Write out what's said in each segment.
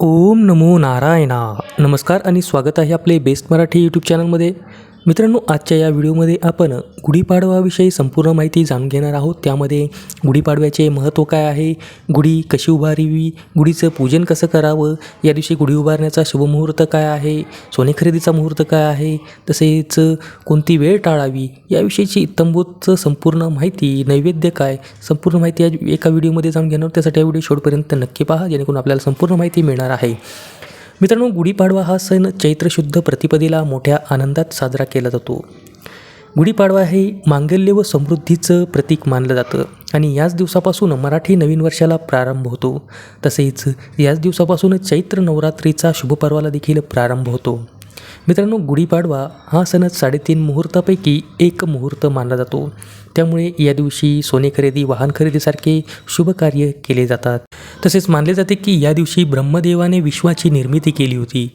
ओम नमो नारायणा. नमस्कार आणि स्वागत आहे आपले बेस्ट मराठी यूट्यूब चॅनलमध्ये मित्रांनो आजच्या या व्हिडिओमध्ये आपण गुढीपाडवाविषयी संपूर्ण माहिती जाणून घेणार आहोत. त्यामध्ये गुढीपाडव्याचे महत्त्व काय आहे? गुढी कशी उभारावी? गुढीचं पूजन कसं करावं? या दिवशी गुढी उभारण्याचा शुभमुहूर्त काय आहे? सोने खरेदीचा मुहूर्त काय आहे? तसेच कोणती वेळ टाळावी? याविषयीची इत्तंभूत संपूर्ण माहिती नैवेद्य काय? संपूर्ण माहिती या एका व्हिडिओमध्ये जाणून घेणार त्यासाठी हा व्हिडिओ शेवटपर्यंत नक्की पहा जेणेकरून आपल्याला संपूर्ण माहिती मिळणार आहे. मित्रांनो गुढीपाडवा हा सण चैत्र शुद्ध प्रतिपदेला मोठ्या आनंदात साजरा केला जातो. गुढीपाडवा हे मांगल्य व समृद्धीचं प्रतीक मानलं जातं आणि याच दिवसापासून मराठी नवीन वर्षाला प्रारंभ होतो. तसेच याच दिवसापासून चैत्र नवरात्रीचा शुभपर्वाला देखील प्रारंभ होतो. मित्रांनो गुढीपाडवा हा सण साडेतीन मुहूर्तापैकी एक मुहूर्त मानला जातो. त्यामुळे या दिवशी सोने खरेदी वाहन खरेदीसारखे शुभ कार्य केले जातात. तसेच मानले जाते की या दिवशी ब्रह्मदेवाने विश्वाची निर्मिती केली होती.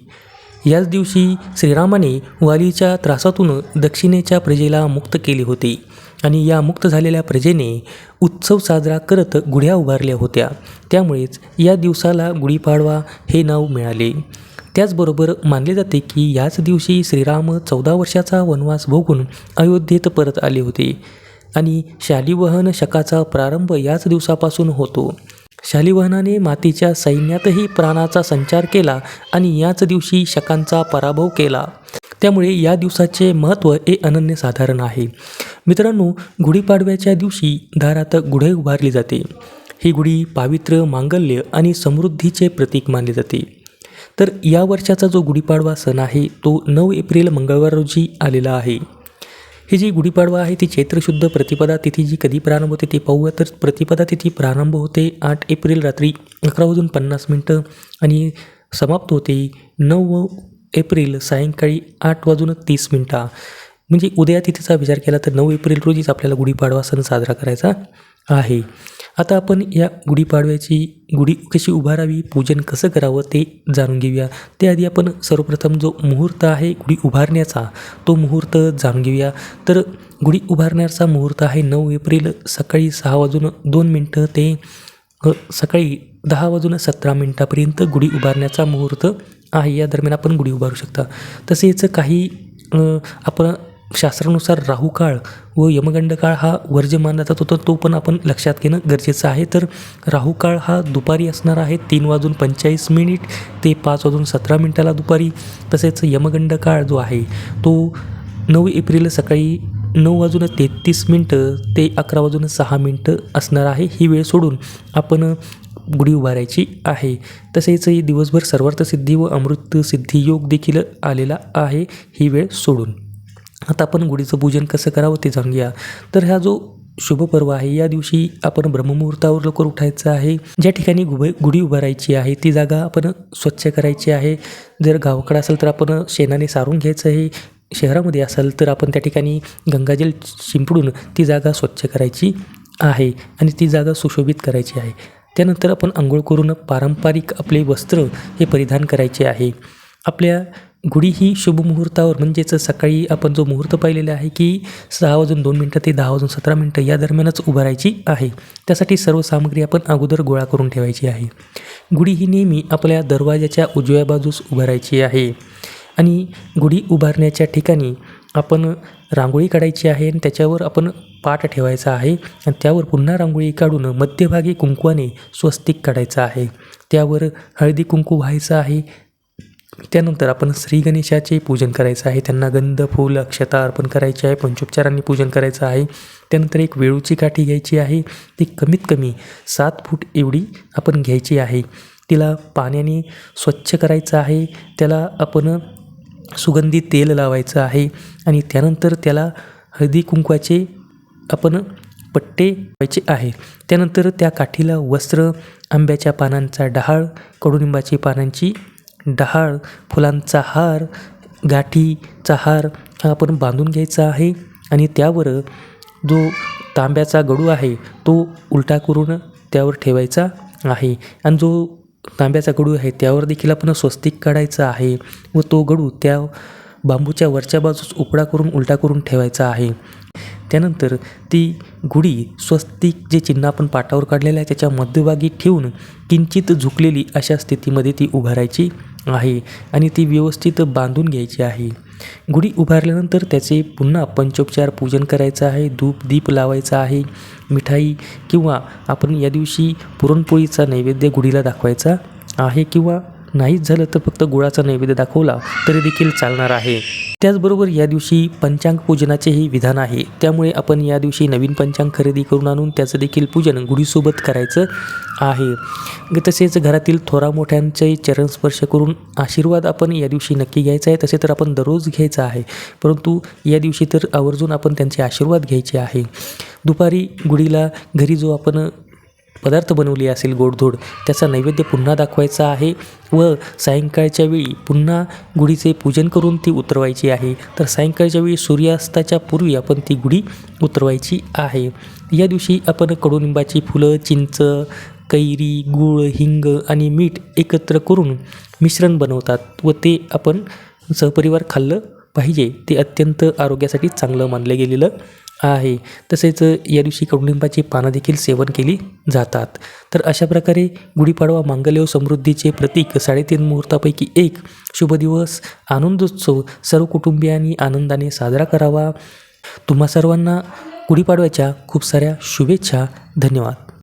याच दिवशी श्रीरामाने वालीच्या त्रासातून दक्षिणेच्या प्रजेला मुक्त केले होते आणि या मुक्त झालेल्या प्रजेने उत्सव साजरा करत गुढ्या उभारल्या होत्या. त्यामुळेच या दिवसाला गुढीपाडवा हे नाव मिळाले. त्याचबरोबर मानले जाते की याच दिवशी श्रीराम चौदा वर्षाचा वनवास भोगून अयोध्येत परत आले होते. आणि शालिवहन शकाचा प्रारंभ याच दिवसापासून होतो. शालिवाहनाने मातीच्या सैन्यातही प्राणाचा संचार केला आणि याच दिवशी शकांचा पराभव केला. त्यामुळे या दिवसाचे महत्त्व हे अनन्यसाधारण आहे. मित्रांनो गुढीपाडव्याच्या दिवशी दारात गुढे उभारली जाते. ही गुढी पावित्र्य मांगल्य आणि समृद्धीचे प्रतीक मानले जाते. तर या वर्षाचा जो गुढीपाडवा सण आहे तो नऊ एप्रिल मंगळवार रोजी आलेला आहे. ही जी गुढीपाडवा आहे ती चैत्रशुद्ध प्रतिपदा तिथी जी कधी प्रारंभ होते ते पाहूया. तर प्रतिपदा तिथी प्रारंभ होते आठ एप्रिल रात्री अकरा वाजून पन्नास मिनटं आणि समाप्त होते नऊ एप्रिल सायंकाळी आठ वाजून तीस मिनटा. म्हणजे उद्या तिथीचा विचार केला तर नऊ एप्रिल रोजीच आपल्याला गुढीपाडवा सण साजरा करायचा. आहे. आता आपण या गुढीपाडव्याची गुढी कशी उभारावी पूजन कसं करावं ते जाणून घेऊया. त्याआधी आपण सर्वप्रथम जो मुहूर्त आहे गुढी उभारण्याचा तो मुहूर्त जाणून घेऊया. तर गुढी उभारण्याचा मुहूर्त आहे नऊ एप्रिल सकाळी सहा वाजून दोन मिनटं ते सकाळी दहा वाजून सतरा मिनटापर्यंत गुढी उभारण्याचा मुहूर्त आहे. या दरम्यान आपण गुढी उभारू शकता. तसेच काही आपण शास्त्रानुसार राहू काळ व यमगंड काळ हा वर्ज्य मानला जातो तर तो पण आपण लक्षात घेणं गरजेचं आहे. तर राहू काळ हा दुपारी असणार आहे तीन वाजून पंचेचाळीस मिनिट ते पाच वाजून सतरा मिनटाला दुपारी. तसेच यमगंड काळ जो आहे तो नऊ एप्रिल सकाळी नऊ वाजून तेहतीस मिनटं ते अकरा वाजून सहा मिनटं असणार आहे. ही वेळ सोडून आपण गुढी उभारायची आहे. तसेच दिवसभर सर्वार्थसिद्धी व अमृत सिद्धी योग देखील आलेला आहे. ही वेळ सोडून. आता आपण गुढीचं पूजन कसं करावं ते जाणून घ्या तर हा जो शुभपर्व आहे या दिवशी आपण ब्रह्ममुहूर्तावर लवकर उठायचं आहे. ज्या ठिकाणी गुभ गुढी उभारायची आहे ती जागा आपण स्वच्छ करायची आहे. जर गावाकडं असेल तर आपण शेणाने सारून घ्यायचं आहे. शहरामध्ये असेल तर आपण त्या ठिकाणी गंगाजल शिंपडून ती जागा स्वच्छ करायची आहे आणि ती जागा सुशोभित करायची आहे. त्यानंतर आपण आंघोळ करून पारंपरिक आपले वस्त्र हे परिधान करायचे आहे. आपल्या गुढी ही शुभ मुहूर्तावर म्हणजेच सकाळी आपण जो मुहूर्त पाहिलेला आहे की सहा वाजून दोन मिनटं ते दहा वाजून सतरा मिनटं या दरम्यानच उभारायची आहे. त्यासाठी सर्व सामग्री आपण अगोदर गोळा करून ठेवायची आहे. गुढी ही नेहमी आपल्या दरवाजाच्या उजव्या बाजूस उभारायची आहे आणि गुढी उभारण्याच्या ठिकाणी आपण रांगोळी काढायची आहे आणि त्याच्यावर आपण पाट ठेवायचा आहे आणि त्यावर पुन्हा रांगोळी काढून मध्यभागी कुंकवाने स्वस्तिक काढायचं आहे. त्यावर हळदी कुंकू व्हायचं आहे. त्यानंतर आपण श्री गणेशाचे पूजन करायचं आहे. त्यांना गंध फूल अक्षता अर्पण करायची आहे. पंचोपचारांनी पूजन करायचं आहे. त्यानंतर एक वेळूची काठी घ्यायची आहे. ती कमीत कमी सात फूट एवढी आपण घ्यायची आहे. तिला पाण्याने स्वच्छ करायचं आहे. त्याला आपण सुगंधी तेल लावायचं आहे. आणि त्यानंतर त्याला हळदी कुंकवाचे आपण पट्टे व्हायचे आहे. त्यानंतर त्या काठीला वस्त्र आंब्याच्या पानांचा डहाळ कडुनिंबाची पानांची डहाळ फुलांचा हार गाठीचा हार हा आपण बांधून घ्यायचा आहे आणि त्यावर जो तांब्याचा गडू आहे तो उलटा करून त्यावर ठेवायचा आहे. आणि जो तांब्याचा गडू आहे त्यावर देखील आपण स्वस्तिक काढायचा आहे व तो गडू त्या बांबूच्या वरच्या बाजूस उपडा करून उलटा करून ठेवायचा आहे. त्यानंतर ती गुढी स्वस्तिक जे चिन्ह आपण पाटावर काढलेलं आहे त्याच्या मध्यभागी ठेवून किंचित झुकलेली अशा स्थितीमध्ये ती उभारायची आहे आणि ती व्यवस्थित बांधून घ्यायची आहे. गुढी उभारल्यानंतर त्याचे पुन्हा पंचोपचार पूजन करायचं आहे धूप दीप लावायचा आहे मिठाई किंवा आपण या दिवशी पुरणपोळीचा नैवेद्य गुढीला दाखवायचा आहे किंवा नाहीच झालं तर फक्त गुळाचा नैवेद्य दाखवला तरी देखील चालणार आहे. त्याचबरोबर या दिवशी पंचांग पूजनाचेही विधान आहे. त्यामुळे आपण या दिवशी नवीन पंचांग खरेदी करून आणून त्याचं देखील पूजन गुढीसोबत करायचं आहे. ग- तसेच घरातील थोरा मोठ्यांचे चरणस्पर्श करून आशीर्वाद आपण या दिवशी नक्की घ्यायचा आहे. तसे तर आपण दररोज घ्यायचा आहे. परंतु या दिवशी तर आवर्जून आपण त्यांचे आशीर्वाद घ्यायचे आहे. दुपारी गुढीला घरी जो आपण पदार्थ बनवले असेल गोडधोड त्याचा नैवेद्य पुन्हा दाखवायचा आहे व सायंकाळच्या वेळी पुन्हा गुढीचे पूजन करून ती उतरवायची आहे. तर सायंकाळच्या वेळी सूर्यास्ताच्या पूर्वी आपण ती गुढी उतरवायची आहे. या दिवशी आपण कडुनिंबाची फुलं चिंच कैरी गूळ हिंग आणि मीठ एकत्र करून मिश्रण बनवतात व ते आपण सहपरिवार खाल्लं पाहिजे. ते अत्यंत आरोग्यासाठी चांगलं मानलं गेलेलं आहे. तसेच या दिवशी कडुलिंबाची पानं देखील सेवन केली जातात. तर अशा प्रकारे गुढीपाडवा मांगल्य समृद्धीचे प्रतीक साडेतीन मुहूर्तापैकी एक शुभ दिवस आनंदोत्सव सर्व कुटुंबियांनी आनंदाने साजरा करावा. तुम्हा सर्वांना गुढीपाडव्याच्या खूप साऱ्या शुभेच्छा. धन्यवाद.